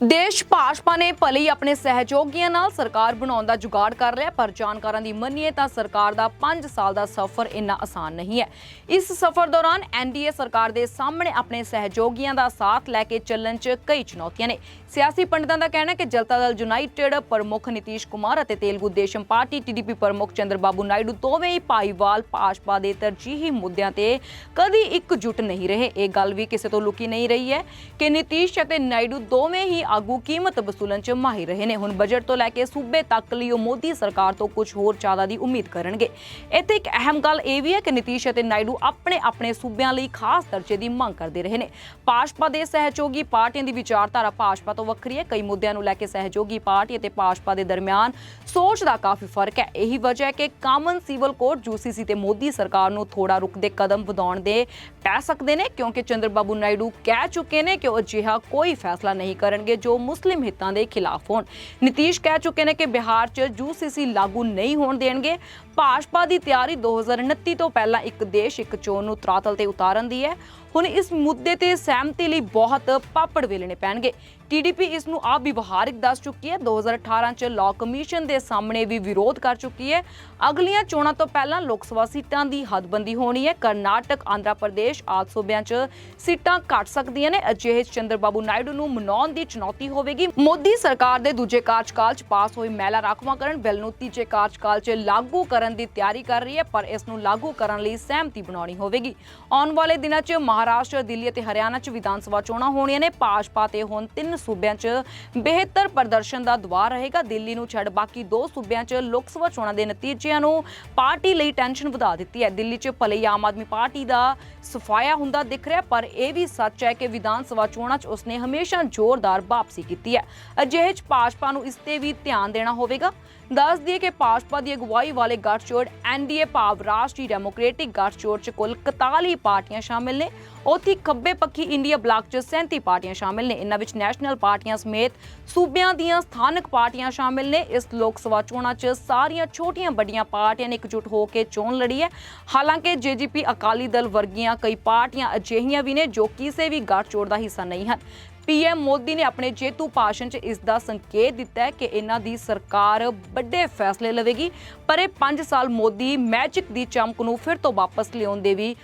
ਦੇਸ਼ ਭਾਜਪਾ ਨੇ ਭਲੇ ਹੀ ਆਪਣੇ ਸਹਿਯੋਗੀਆਂ ਨਾਲ ਸਰਕਾਰ ਬਣਾਉਣ ਦਾ ਜੁਗਾੜ ਕਰ ਲਿਆ, ਪਰ ਜਾਣਕਾਰਾਂ ਦੀ ਮੰਨੀਏ ਤਾਂ ਸਰਕਾਰ ਦਾ 5 ਸਾਲ ਦਾ ਸਫ਼ਰ ਇੰਨਾ ਆਸਾਨ ਨਹੀਂ ਹੈ। ਇਸ ਸਫ਼ਰ ਦੌਰਾਨ ਐਨਡੀਏ ਸਰਕਾਰ ਦੇ ਸਾਹਮਣੇ ਆਪਣੇ ਸਹਿਯੋਗੀਆਂ ਦਾ ਸਾਥ ਲੈ ਕੇ ਚੱਲਣ 'ਚ ਕਈ ਚੁਣੌਤੀਆਂ ਨੇ। ਸਿਆਸੀ ਪੰਡਤਾਂ ਦਾ ਕਹਿਣਾ ਹੈ ਕਿ ਜਨਤਾ ਦਲ ਯੂਨਾਈਟਿਡ, ਪ੍ਰਮੁੱਖ ਨਿਤੀਸ਼ ਕੁਮਾਰ ਅਤੇ ਤੇਲਗੂ ਦੇਸ਼ਮ ਪਾਰਟੀ ਟੀਡੀਪੀ ਪ੍ਰਮੁੱਖ ਚੰਦਰਬਾਬੂ ਨਾਇਡੂ ਦੋਵੇਂ ਹੀ ਭਾਈਵਾਲ ਭਾਜਪਾ ਦੇ ਤਰਜੀਹੀ ਮੁੱਦਿਆਂ ਤੇ ਕਦੀ ਇੱਕਜੁੱਟ ਨਹੀਂ ਰਹੇ। ਇਹ ਗੱਲ ਵੀ ਕਿਸੇ ਤੋਂ ਲੁਕੀ ਨਹੀਂ ਰਹੀ ਹੈ ਕਿ ਨਿਤੀਸ਼ ਅਤੇ ਨਾਇਡੂ ਦੋਵੇਂ ਹੀ ਆਗੂ ਕੀਮਤ ਵਸੂਲਣ 'ਚ ਮਾਹਿਰ ਰਹੇ ਨੇ। ਹੁਣ ਬਜਟ ਤੋਂ ਲੈ ਕੇ ਸੂਬੇ ਤੱਕ ਲਈ ਉਹ ਮੋਦੀ ਸਰਕਾਰ ਤੋਂ ਕੁਝ ਹੋਰ ਜ਼ਿਆਦਾ ਦੀ ਉਮੀਦ ਕਰਨਗੇ। ਇੱਥੇ ਇੱਕ ਅਹਿਮ ਗੱਲ ਇਹ ਵੀ ਹੈ ਕਿ ਨਿਤੀਸ਼ ਅਤੇ ਨਾਇਡੂ ਆਪਣੇ ਆਪਣੇ ਸੂਬਿਆਂ ਲਈ ਖਾਸ ਦਰਜੇ ਦੀ ਮੰਗ ਕਰਦੇ ਰਹੇ ਨੇ। ਭਾਜਪਾ ਦੇ ਸਹਿਯੋਗੀ ਪਾਰਟੀਆਂ ਦੀ ਵਿਚਾਰਧਾਰਾ ਭਾਜਪਾ ਤੋਂ ਵੱਖਰੀ ਹੈ। ਕਈ ਮੁੱਦਿਆਂ ਨੂੰ ਲੈ ਕੇ ਸਹਿਯੋਗੀ ਪਾਰਟੀ ਅਤੇ ਭਾਜਪਾ ਦੇ ਦਰਮਿਆਨ ਸੋਚ ਦਾ ਕਾਫੀ ਫ਼ਰਕ ਹੈ। ਇਹੀ ਵਜ੍ਹਾ ਹੈ ਕਿ ਕਾਮਨ ਸਿਵਲ ਕੋਡ ਯੂਸੀਸੀ ਤੇ ਮੋਦੀ ਸਰਕਾਰ ਨੂੰ ਥੋੜਾ ਰੁਕਦੇ ਕਦਮ ਵਧਾਉਣ ਦੇ ਪੈ ਸਕਦੇ ਨੇ, ਕਿਉਂਕਿ ਚੰਦਰ ਬਾਬੂ ਨਾਇਡੂ ਕਹਿ ਚੁੱਕੇ ਨੇ ਕਿ ਉਹ ਅਜਿਹਾ ਕੋਈ ਫੈਸਲਾ ਨਹੀਂ ਕਰਨਗੇ ਜੋ ਮੁਸਲਿਮ ਹਿੱਤਾਂ ਦੇ ਖਿਲਾਫ ਹੋਣ। ਨਿਤੀਸ਼ ਕਹਿ ਚੁੱਕੇ ਨੇ ਕਿ ਬਿਹਾਰ 'ਚ ਯੂਸੀਸੀ ਲਾਗੂ ਨਹੀਂ ਹੋਣ ਦੇਣਗੇ। ਭਾਜਪਾ ਦੀ ਤਿਆਰੀ 2029 ਤੋਂ ਪਹਿਲਾਂ ਇੱਕ ਦੇਸ਼, ਇੱਕ ਚੋਣ ਨੂੰ ਤਰਾਤਲ ਤੇ ਉਤਾਰਨ ਦੀ ਹੈ। ਹੁਣ ਇਸ ਮੁੱਦੇ ਤੇ ਸਹਿਮਤੀ ਲਈ ਬਹੁਤ ਪਾਪੜ ਵੇਲਣੇ ਪੈਣਗੇ। ਟੀਡੀਪੀ ਇਸ ਨੂੰ ਆਪ ਵਿਵਹਾਰਿਕ ਦੱਸ ਚੁੱਕੀ ਹੈ। 2018 ਚ ਲਾਅ ਕਮਿਸ਼ਨ ਦੇ ਸਾਹਮਣੇ ਵੀ ਵਿਰੋਧ ਕਰ ਚੁੱਕੀ ਹੈ। ਅਗਲੀਆਂ ਚੋਣਾਂ ਤੋਂ ਪਹਿਲਾਂ ਲੋਕ ਸਭਾ ਸੀਟਾਂ ਦੀ ਹੱਦਬੰਦੀ ਹੋਣੀ ਹੈ। ਕਰਨਾਟਕ, ਆਂਧਰਾ ਪ੍ਰਦੇਸ਼ ਆਦਿ ਸੂਬਿਆਂ 'ਚ ਸੀਟਾਂ ਘਟ ਸਕਦੀਆਂ ਨੇ। ਅਜਿਹੇ ਚੰਦਰਬਾਬੂ ਨਾਇਡੂ ਨੂੰ ਮਨਾਉਣ ਦੀ ਚੁਣੌਤੀ ਹੋਵੇਗੀ। ਮੋਦੀ ਸਰਕਾਰ ਦੇ ਦੂਜੇ ਕਾਰਜਕਾਲ 'ਚ ਪਾਸ ਹੋਈ ਮਹਿਲਾ ਰਾਖਵਾਂਕਰਨ ਬਿੱਲ ਨੂੰ ਤੀਜੇ ਕਾਰਜਕਾਲ 'ਚ ਲਾਗੂ ਕਰਨ ਦੀ ਤਿਆਰੀ ਕਰ ਰਹੀ ਹੈ, ਪਰ ਇਸ ਨੂੰ ਲਾਗੂ ਕਰਨ ਲਈ ਸਹਿਮਤੀ ਬਣਾਉਣੀ ਹੋਵੇਗੀ। ਆਉਣ ਵਾਲੇ ਦਿਨਾਂ 'ਚ ਮਹਾਰਾਸ਼ਟਰ, ਦਿੱਲੀ ਅਤੇ ਹਰਿਆਣਾ 'ਚ ਵਿਧਾਨ ਸਭਾ ਚੋਣਾਂ ਹੋਣੀਆਂ ਨੇ। ਭਾਜਪਾ ਤੇ ਹੁਣ ਤਿੰਨ ਸੂਬਿਆਂ 'ਚ ਬਿਹਤਰ ਪ੍ਰਦਰਸ਼ਨ ਦਾ ਦੁਆਰ ਰਹੇਗਾ। ਦਿੱਲੀ ਨੂੰ ਛੱਡ ਬਾਕੀ ਦੋ ਸੂਬਿਆਂ 'ਚ ਲੋਕ ਸਭਾ ਚੋਣਾਂ ਦੇ ਨਤੀਜਿਆਂ ਨੂੰ ਪਾਰਟੀ ਲਈ ਟੈਨਸ਼ਨ ਵਧਾ ਦਿੱਤੀ ਹੈ। ਦਿੱਲੀ 'ਚ ਭਲੇ ਹੀ ਆਮ ਆਦਮੀ ਪਾਰਟੀ ਦਾ ਸਫਾਇਆ ਹੁੰਦਾ ਦਿਖ ਰਿਹਾ, ਪਰ ਇਹ ਵੀ ਸੱਚ ਹੈ ਕਿ ਵਿਧਾਨ ਸਭਾ ਚੋਣਾਂ 'ਚ ਉਸਨੇ ਹਮੇਸ਼ਾ ਜ਼ੋਰਦਾਰ ਵਾਪਸੀ ਕੀਤੀ ਹੈ। ਅਜਿਹੇ 'ਚ ਭਾਜਪਾ ਨੂੰ ਇਸ ਤੇ ਵੀ ਧਿਆਨ ਦੇਣਾ ਹੋਵੇਗਾ। ਦੱਸ ਦਈਏ ਕਿ ਭਾਜਪਾ ਦੀ ਅਗਵਾਈ ਵਾਲੇ ਗੱਠਜੋੜ ਐਨਡੀਏ ਭਾਵ ਰਾਸ਼ਟਰੀ ਡੈਮੋਕ੍ਰੈਟਿਕ ਗੱਠਜੋੜ 'ਚ ਕੁੱਲ 41 ਪਾਰਟੀਆਂ ਸ਼ਾਮਿਲ ਨੇ। ਉੱਥੇ ਖੱਬੇ ਪੱਖੀ ਇੰਡੀਆ ਬਲਾਕ 'ਚ 37 ਪਾਰਟੀਆਂ ਸ਼ਾਮਿਲ ਨੇ। ਇਨ੍ਹਾਂ ਵਿੱਚ ਨੈਸ਼ਨਲ ਪਾਰਟੀਆਂ ਸਮੇਤ ਸੂਬਿਆਂ ਦੀਆਂ ਸਥਾਨਕ ਪਾਰਟੀਆਂ ਸ਼ਾਮਿਲ ਨੇ। ਇਸ ਲੋਕ ਸਭਾ ਚੋਣਾਂ 'ਚ ਸਾਰੀਆਂ ਛੋਟੀਆਂ ਵੱਡੀਆਂ ਪਾਰਟੀਆਂ ਨੇ ਇਕਜੁੱਟ ਹੋ ਕੇ ਚੋਣ ਲੜੀ ਹੈ। ਹਾਲਾਂਕਿ ਜੇਜੇਪੀ ਅਕਾਲੀ ਦਲ ਵਰਗੀਆਂ ਕਈ ਪਾਰਟੀਆਂ ਅਜਿਹੀਆਂ ਵੀ ਨੇ ਜੋ ਕਿਸੇ ਵੀ ਗੱਠਜੋੜ ਦਾ ਹਿੱਸਾ ਨਹੀਂ ਹਨ। ਪੀਐਮ ਮੋਦੀ ਨੇ ਆਪਣੇ ਜੇਤੂ ਭਾਸ਼ਣ 'ਚ ਇਸ ਦਾ ਸੰਕੇਤ ਦਿੱਤਾ ਹੈ ਕਿ ਇਹਨਾਂ ਦੀ ਸਰਕਾਰ ਵੱਡੇ ਫੈਸਲੇ ਲਵੇਗੀ, ਪਰ ਇਹ 5 ਸਾਲ ਮੋਦੀ ਮੈਜਿਕ ਦੀ ਚਮਕ ਨੂੰ ਫਿਰ ਤੋਂ ਵਾਪਸ ਲਿਆਉਣ ਦੇ ਵੀ